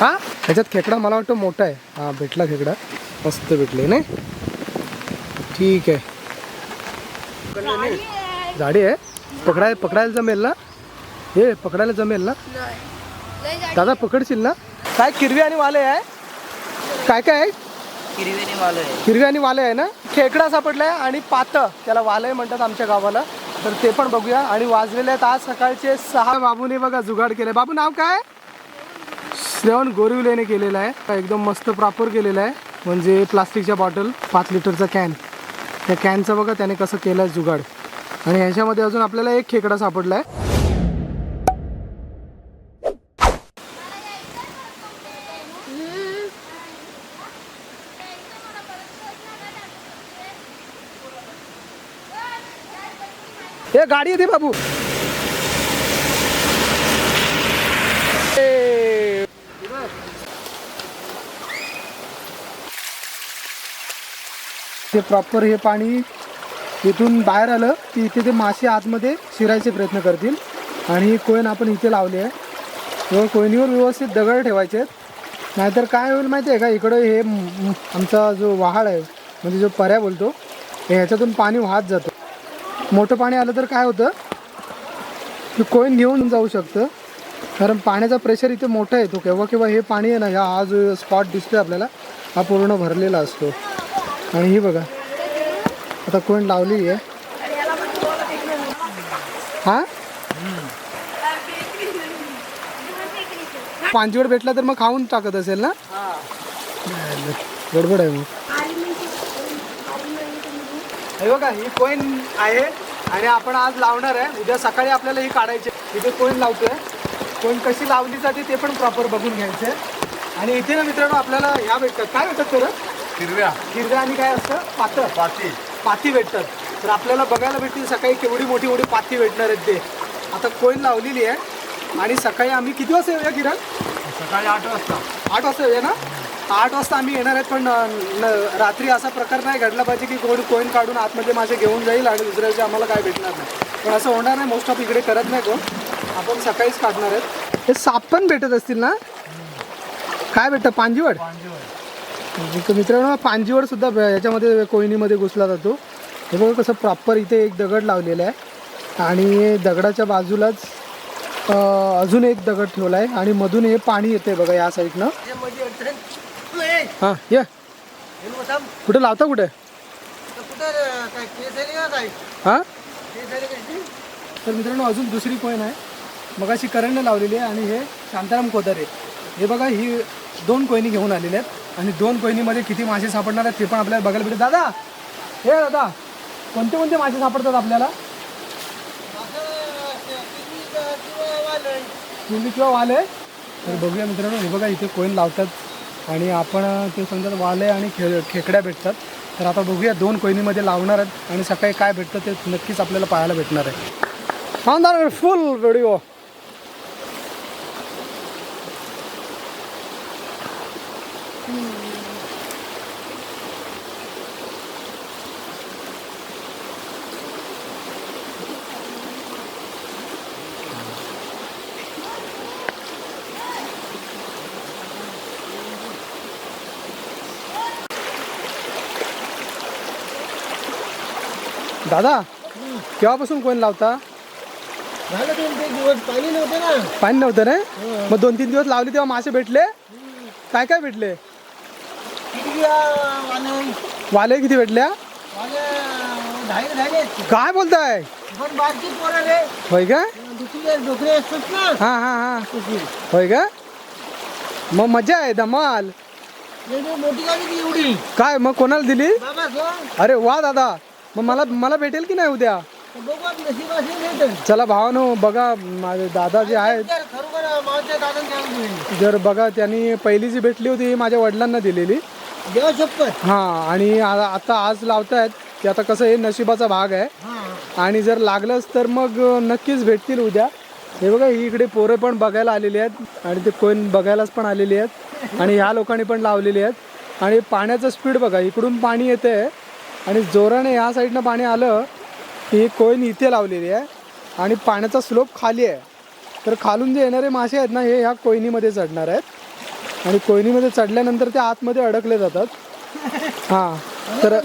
हा? ह्याच्यात खेकडा मला वाटतं मोठा आहे. हा भेटला खेकडा. मस्त भेटले नाही? ठीक आहे. झाडी आहे. पकडाय पकडायला जमेल ना? हे पकडायला जमेल ना? दादा पकडशील ना? काय किरवी आणि वाले आहे? काय काय आहे? हिरवी आणि वाले आहे ना? खेकडा सापडलाय आणि पात त्याला वालय म्हणतात आमच्या गावाला. तर ते पण बघूया. आणि वाजलेले आहेत आज सकाळचे सहा बाबूने बघा जुगाड केले. बाबू नाव काय? श्रवण गोरिवलेने केलेलं आहे. एकदम मस्त प्रॉपर केलेलं आहे. म्हणजे प्लास्टिकच्या बॉटल पाच लिटरचा कॅन त्या कॅनचं बघा त्याने कसं केलं आहे जुगाड. आणि ह्याच्यामध्ये अजून आपल्याला एक खेकडा सापडला आहे हे गाडी येते बाबू. ते प्रॉपर हे पाणी इथून बाहेर आलं की इथे ते मासे आतमध्ये शिरायचे प्रयत्न करतील. आणि कोयन आपण इथे लावली आहे. व कोयनीवर व्यवस्थित दगड ठेवायचे आहेत. नाहीतर काय होईल माहिती आहे का? इकडं हे आमचा जो वहाळ आहे म्हणजे जो पर्या बोलतो ह्याच्यातून पाणी वाहत जातं. मोठं पाणी आलं तर काय होतं? की कोईन घेऊन जाऊ शकतं. कारण पाण्याचा प्रेशर इथे मोठा येतो. केव्हा केव्हा हे पाणी आहे ना ह्या हा जो स्पॉट दिसतोय आपल्याला हा पूर्ण भरलेला असतो. आणि ही बघा. आता कोण लावली आहे. हा? पांजीवड भेटला तर मग खाऊन टाकत असेल ना? गडबड आहे मग. हे बघा ही कोईन आहे. आणि आपण आज लावणार आहे. उद्या सकाळी आपल्याला ही काढायची. इथे कोईन लावतोय? कोईन कशी लावली जाते ते पण प्रॉपर बघून घ्यायचं. आहे आणि इथे ना मित्रांनो आपल्याला ह्या भेटतात. काय भेटतात तर हिरव्या. हिरव्या आणि काय असतं? पातळ. पाती. पाती भेटतात. तर आपल्याला बघायला भेटतील सकाळी केवढी मोठी मोठी पाती भेटणार आहेत ते. आता कोईन लावलेली आहे? आणि सकाळी आम्ही किती वाजता येऊया किरण? सकाळी आठ वाजता. आठ वाजता येऊया ना? आठ वाजता आम्ही येणार आहेत पण न- रात्री असा प्रकार नाही घडला पाहिजे की कोणी कोईन काढून आतमध्ये माझे घेऊन जाईल आणि दुसऱ्या दिवशी आम्हाला काय भेटणार नाही. पण असं होणार नाही मोस्ट ऑफ इकडे करत नाही कोण. आपण सकाळीच काढणार आहेत. हे साप पण भेटत असतील ना? काय भेटतं पांजीवड? मित्रांनो पांजीवड सुद्धा याच्यामध्ये कोयनीमध्ये घुसला जातो. हे बघा कसं प्रॉपर इथे एक दगड लावलेला आहे. आणि दगडाच्या बाजूलाच अजून एक दगड ठेवला आहे. आणि मधून हे पाणी येते बघा या साईडनं हां ये. कुठे लावता कुठे? हां? तर मित्रांनो अजून दुसरी कोईन आहे? मगाशी करंट लावलेली आहे आणि हे शांताराम कोदारे हे बघा ही दोन कोयनी घेऊन आलेले आहेत. आणि दोन कोयनीमध्ये किती मासे सापडणार आहेत ते पण आपल्याला बघायला भेटेल. दादा! हे दादा कोणते कोणते मासे सापडतात आपल्याला? किंवी वाले तर बघूया मित्रांनो हे बघा इथे कोईन लावतात. आणि आपण ते समजा वाले आणि खे खेकड्या भेटतात. तर आता बघूया दोन कोयनीमध्ये लावणार आहेत आणि सकाळी काय भेटतं ते नक्कीच आपल्याला पाहायला भेटणार आहे. शानदार फुल व्हिडिओ दादा केव्हापासून कोण लावता? झालं दोन ते दिवस. पाणी नव्हतं ना. पाणी नव्हतं ना? मग दोन तीन दिवस लावले तेव्हा मासे भेटले? काय काय भेटले? किती वाले? किती भेटल्या? काय बोलताय? रे. होय का? हा हा हा. होय का? मग मजा आहे धमाल. मोठी एवढी. काय मग कोणाला दिली? अरे वा दादा. मग मला मला भेटेल की नाही उद्या? तर बघू आता नशीब असेल भेटेल. चला भावानो बघा माझे दादा जे आहेत तर खरोखर दिली. जर बघा त्यांनी पहिली जी भेटली होती ही माझ्या वडिलांना दिलेली. देवा शपथ हां आणि आ- आता आज लावतायत की आता कसं हे नशिबाचा भाग आहे. हा आणि जर लागलंच तर मग नक्कीच भेटतील उद्या. हे बघा ही इकडे पोरं पण बघायला आलेली आहेत आणि ते कोण बघायलाच पण आलेली आहेत. आणि ह्या लोकांनी पण लावलेली आहेत. आणि पाण्याचं स्पीड बघा इकडून पाणी येते आणि जोराने ह्या साईडनं पाणी आलं की ही इथे लावलेली आहे आणि पाण्याचा स्लोप खाली आहे. तर खालून जे येणारे मासे आहेत ना हे ह्या कोयनीमध्ये चढणार आहेत. आणि कोयनीमध्ये चढल्यानंतर ते आतमध्ये अडकले जातात. हां तर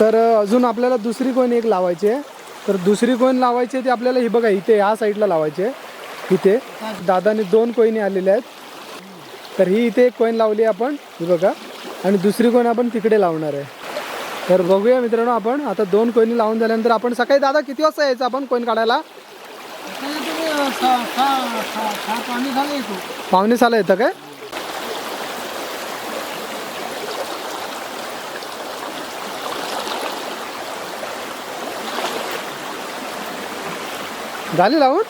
तर अजून आपल्याला दुसरी कोयन एक लावायची आहे. तर दुसरी कोयन लावायची आहे ती आपल्याला ही बघा इथे ह्या साईडला लावायची आहे. इथे दादाने दोन कोयनी आलेल्या आहेत. तर ही इथे एक कोईन लावली आहे आपण ही बघा. आणि दुसरी कोईन आपण तिकडे लावणार आहे. तर बघूया मित्रांनो आपण. आता दोन कोईनी लावून झाल्यानंतर आपण सकाळी दादा किती वाजता यायचं आपण कोईन काढायला? पावणे साला येतं काय? झाली लावून?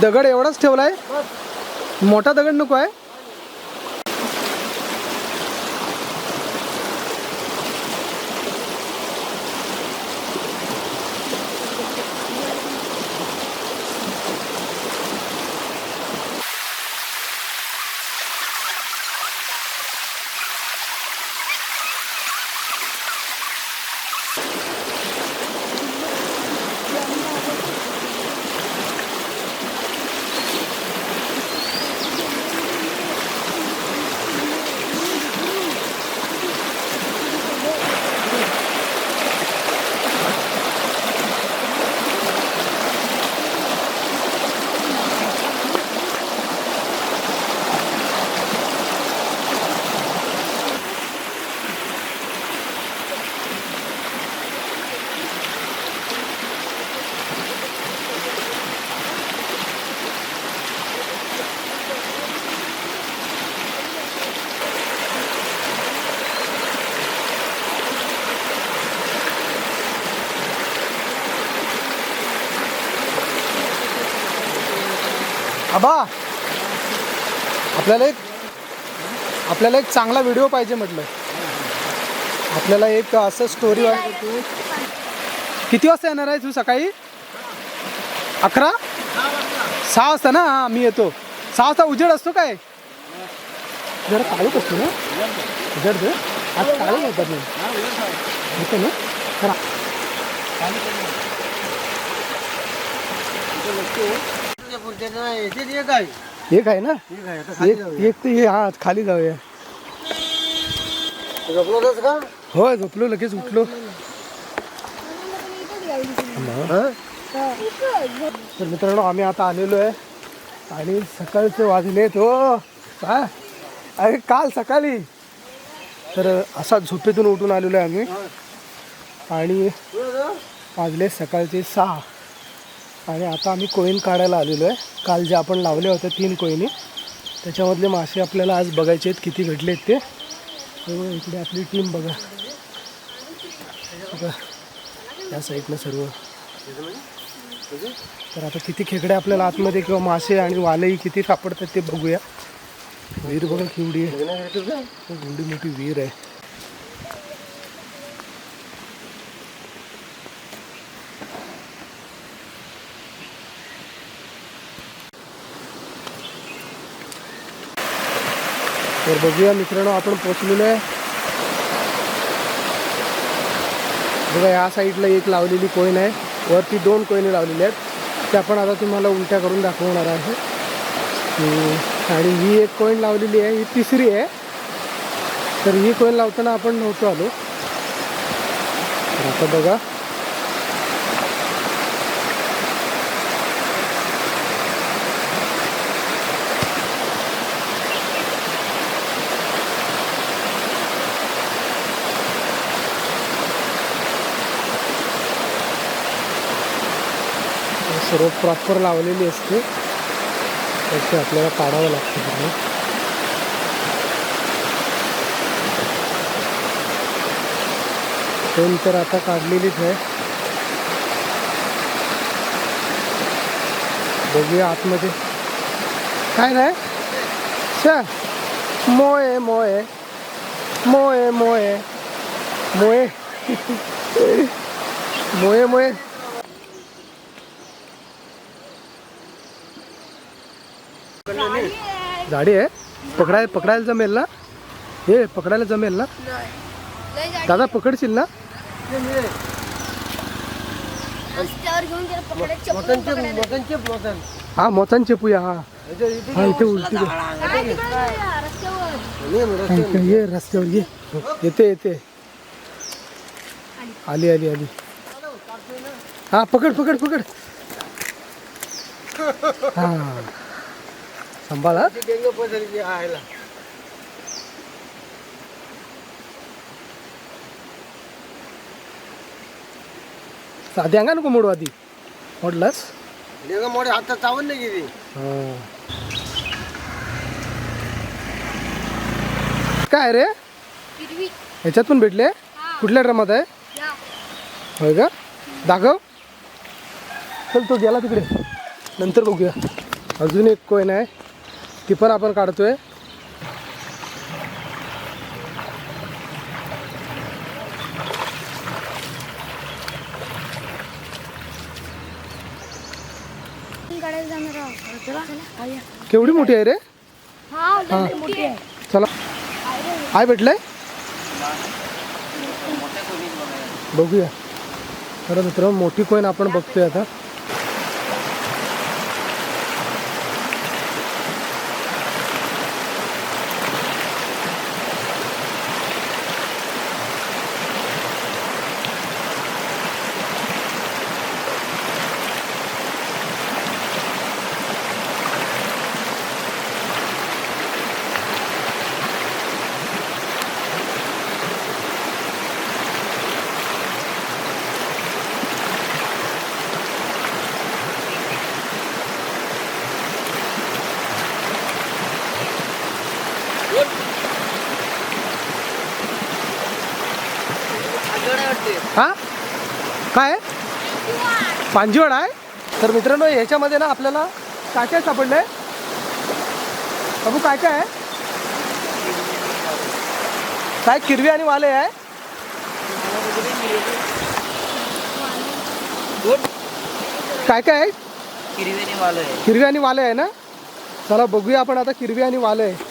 दगड एवढाच ठेवलाय? मोठा दगड नको आहे? आबा आपल्याला एक आपल्याला एक चांगला व्हिडिओ पाहिजे म्हटलं. आपल्याला एक असं स्टोरी किती वाजता येणार आहे तू सकाळी? अकरा? सहा वाजता ना? हां मी येतो. सहा वाजता उजेड असतो काय? जरा काळूक असतो ना? उजेड दे. आज काळूक होतात ना होतं ना? खरा ते एक आहे. ना? एक एक ते हा खाली जाऊया. होय झोपलो लगेच उठलो. हा? तर मित्रांनो आम्ही आता आलेलो आहे. आणि सकाळचे वाजलेत हो. काय अरे काल सकाळी. तर असा झोपेतून उठून आलेलो आहे आम्ही. आणि वाजले सकाळचे सहा. आणि आता आम्ही कोईन काढायला आलेलो आहे. काल जे आपण लावले होते तीन कोईनी त्याच्यामधले मासे आपल्याला आज बघायचे आहेत किती भेटले आहेत ते इकडे आपली टीम बघा. बघा या साईडनं सर्व. तर आता किती खेकडे आपल्याला आतमध्ये किंवा मासे आणि वालही किती सापडतात ते बघूया. विहीर बघा केवढी आहे. एवढी मोठी विहीर आहे. तर बघूया मित्रांनो आपण पोचलेलो आहे. बघा या साईडला एक लावलेली कोईन आहे. वरती दोन कोयने लावलेल्या आहेत. त्या पण आता तुम्हाला उलट्या करून दाखवणार आहे. आणि ही एक कोईन लावलेली आहे ही तिसरी आहे. तर ही कोईन लावताना आपण नव्हतो आलो. आता बघा सर्व प्रॉपर लावलेली असते. त्याची आपल्याला काढावं लागतं पूर्ण. कोण तर आता काढलेलीच आहे. बघूया आतमध्ये. काय नाही शा मोये मोये. मोये मोये. मोये. मोये मोये. झाडी आहे. पकडाय पकडायला जमेल ना? हे पकडायला जमेल ना? दादा पकडशील ना? हा मोचान चेपूया हा हा इथे उलटी ये रस्त्यावर ये. येते येते. आली आली आली. हा पकड पकड पकड. हा. सांभाळा डेंगू पसरली आयला साधी अंगा नको मोडू आधी. मोडलास? डेंगू मोठे हातात चावून नाही गेली. काय रे? ह्याच्यात पण भेटले? कुठल्या ड्रमात आहे? होय का? दाखव. चल तो गेला तिकडे. नंतर बघूया. अजून एक कोईन आहे. ती पण आपण काढतोय. केवढी मोठी आहे रे? हा चला. आहे भेटलंय? बघूया. खरं मित्र मोठी कोईन आपण बघतोय आता हा काय पांजीवड आहे. तर मित्रांनो ह्याच्यामध्ये ना आपल्याला काय काय सापडलंय? बाबू काय काय आहे. काय किरवी आणि वाले आहे. काय काय आहे? किरवी आणि वाले आहे ना? चला बघूया आपण आता किरवी आणि वाले. आहे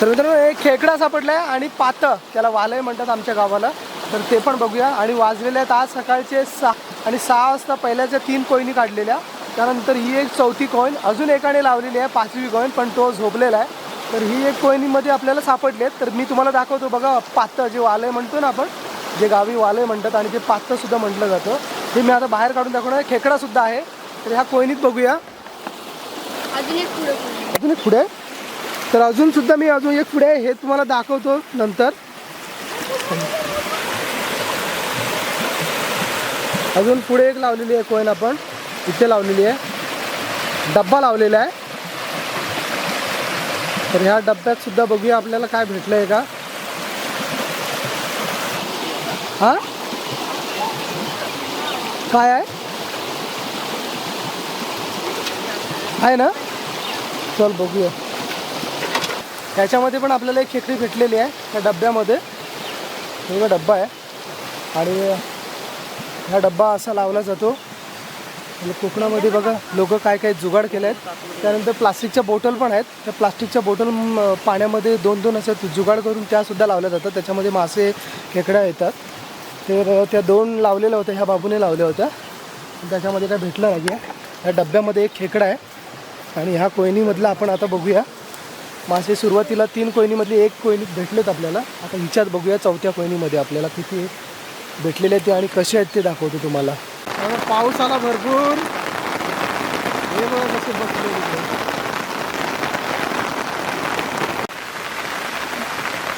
तर मित्रांनो एक खेकडा सापडलाय आणि पातं त्याला वालय म्हणतात आमच्या गावाला. तर ते पण बघूया. आणि वाजलेले आहेत आज सकाळचे सहा आणि सहा वाजता पहिल्याच्या तीन कोयनी काढलेल्या. त्यानंतर ही एक चौथी कॉईन अजून एकाने लावलेली आहे पाचवी कॉईन पण तो झोपलेला आहे. तर ही एक कोयनीमध्ये आपल्याला सापडले तर मी तुम्हाला दाखवतो बघा पातं जे वालय म्हणतो ना आपण जे गावी वालय म्हणतात आणि ते पातं सुद्धा म्हटलं जातं. हे मी आता बाहेर काढून दाखवणार खेकडा सुद्धा आहे. तर ह्या कोयनीत बघूया. अजून एक पुढे. अजून एक पुढे. आहे. तर अजून सुद्धा मी अजून एक पुढे आहे, हे तुम्हाला दाखवतो नंतर. अजून पुढे एक लावलेली आहे कोयना आपण. इथे लावलेली आहे. डब्बा लावलेला आहे. तर ह्या डब्यात सुद्धा बघूया आपल्याला काय भेटलं आहे का. हा? काय आहे? आहे ना? चल बघूया. त्याच्यामध्ये पण आपल्याला एक खेकडी भेटलेली आहे त्या डब्यामध्ये हे डब्बा आहे. आणि हा डब्बा असा लावला जातो. आणि कोकणामध्ये बघा लोक काय काय जुगाड केले आहेत त्यानंतर प्लास्टिकच्या बॉटल पण आहेत. त्या प्लास्टिकच्या बॉटल पाण्यामध्ये दोन दोन असं जुगाड करून त्यासुद्धा लावल्या जातात. त्याच्यामध्ये मासे खेकड्या येतात. तर त्या दोन लावलेल्या होत्या ह्या बाबूने लावल्या होत्या. त्याच्यामध्ये काय भेटलं नाही आहे या डब्यामध्ये एक खेकडा आहे. आणि ह्या कोयनीमधला आपण आता बघूया. मासे सुरुवातीला तीन कोयनीमधली एक कोयनी भेटलेत आपल्याला. आता हिच्यात बघूया चौथ्या कोयनीमध्ये आपल्याला किती भेटलेले आहेत ते आणि कसे आहेत ते दाखवतो तुम्हाला. पाऊस आला भरपूर. हे बघा कसे बसले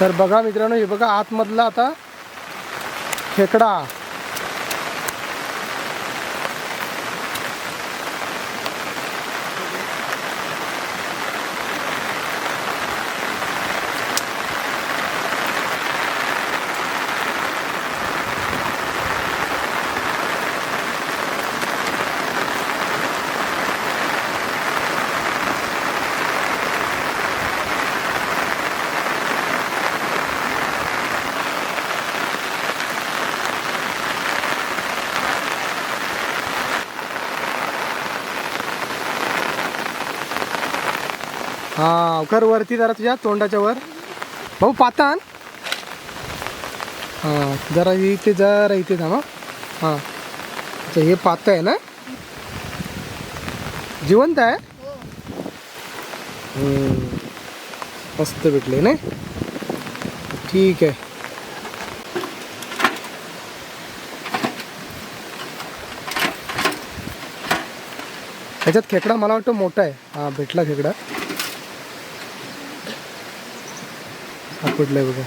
तर बघा मित्रांनो हे बघा आतमधला आता खेकडा. कर वरती जरा तुझ्या तोंडाच्या वर. भाऊ पातान. हां जरा इथे जरा इथे थांबा हां. अच्छा हे पात आहे ना? जिवंत आहे? मस्त भेटले ना ठीक आहे. ह्याच्यात खेकडा मला वाटतं मोठा आहे. हा भेटला खेकडा. सापडलाय बघा.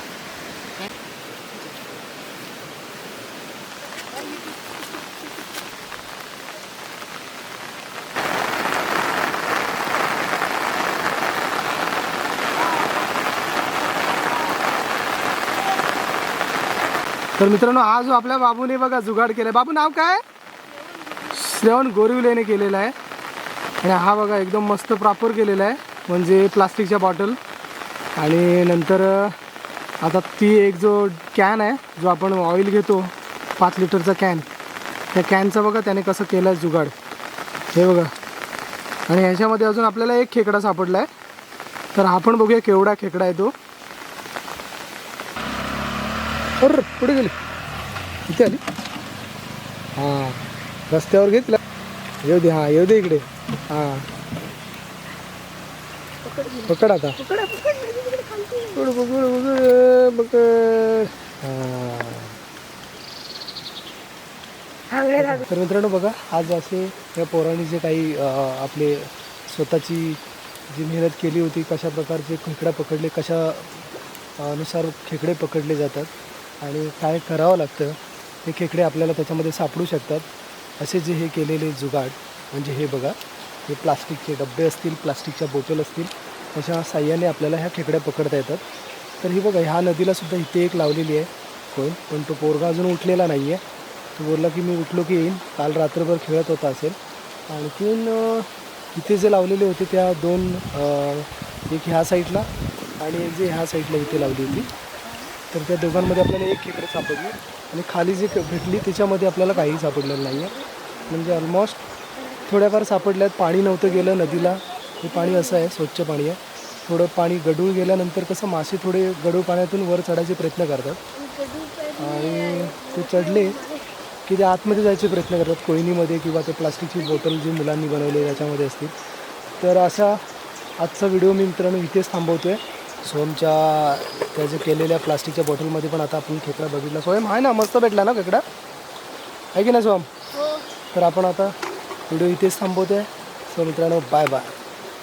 तर मित्रांनो आज आपल्या बाबूने बघा जुगाड केलाय. बाबू नाव काय? श्रेवण गोरिवलेने केलेला आहे. आणि हा बघा एकदम मस्त प्रॉपर केलेला आहे. म्हणजे प्लास्टिकच्या बॉटल आणि नंतर आता ती एक जो कॅन आहे जो आपण ऑइल घेतो पाच लिटरचा कॅन त्या कॅनचं बघा त्याने कसं केलं आहे जुगाड. हे बघा. आणि ह्याच्यामध्ये अजून आपल्याला एक खेकडा सापडला आहे. तर आपण बघूया केवढा खेकडा आहे तो. अरे पुढे गेली. इथे आली. हां रस्त्यावर घेतला. येऊ दे हां येऊ दे इकडे. हां. पकड आता. तर मित्रांनो बघा आज असे या पोरांनी जे काही आपले स्वतःची जी मेहनत केली होती कशा प्रकारचे खेकडा पकडले कशा अं, नुसार खेकडे पकडले जातात आणि काय करावं लागतं हे खेकडे आपल्याला त्याच्यामध्ये सापडू शकतात. असे जे हे केलेले जुगाड म्हणजे हे बघा हे प्लास्टिकचे डबे असतील प्लास्टिकच्या बॉटल असतील अशा साह्याने आपल्याला ह्या खेकड्या पकडता येतात. तर ही बघा ह्या नदीला सुद्धा इथे एक लावलेली आहे कोण पण तो पोरगा अजून उठलेला नाही आहे तो बोलला की मी उठलो की येईन. काल रात्रभर खेळत होता असेल. आणखीन इथे जे लावलेले होते त्या दोन एक ह्या साईडला आणि एक जे ह्या साईडला इथे लावली होती. तर त्या दोघांमध्ये आपल्याला एक खेकडं सापडली आणि खाली जी भेटली त्याच्यामध्ये आपल्याला काहीही सापडलेलं नाही आहे म्हणजे ऑलमोस्ट थोड्याफार सापडल्यात. पाणी नव्हतं गेलं नदीला. हे पाणी असं आहे स्वच्छ पाणी आहे. थोडं पाणी गडूळ गेल्यानंतर कसं मासे थोडे गडूळ पाण्यातून वर चढायचे प्रयत्न करतात. आणि ते चढले की ते आतमध्ये जायचे प्रयत्न करतात कोयनीमध्ये किंवा ते प्लास्टिकची बॉटल जी मुलांनी बनवली त्याच्यामध्ये असतील. तर असा आजचा व्हिडिओ मी मित्रांनो इथेच थांबवतो आहे सोमच्या त्या जे केलेल्या प्लास्टिकच्या बॉटलमध्ये पण आता आपण खेकडा बघितला. सोयम आहे ना मस्त भेटला ना खेकडा? आहे की नाही सोम? तर आपण आता व्हिडिओ इथेच थांबवतो आहे सो मित्रांनो बाय बाय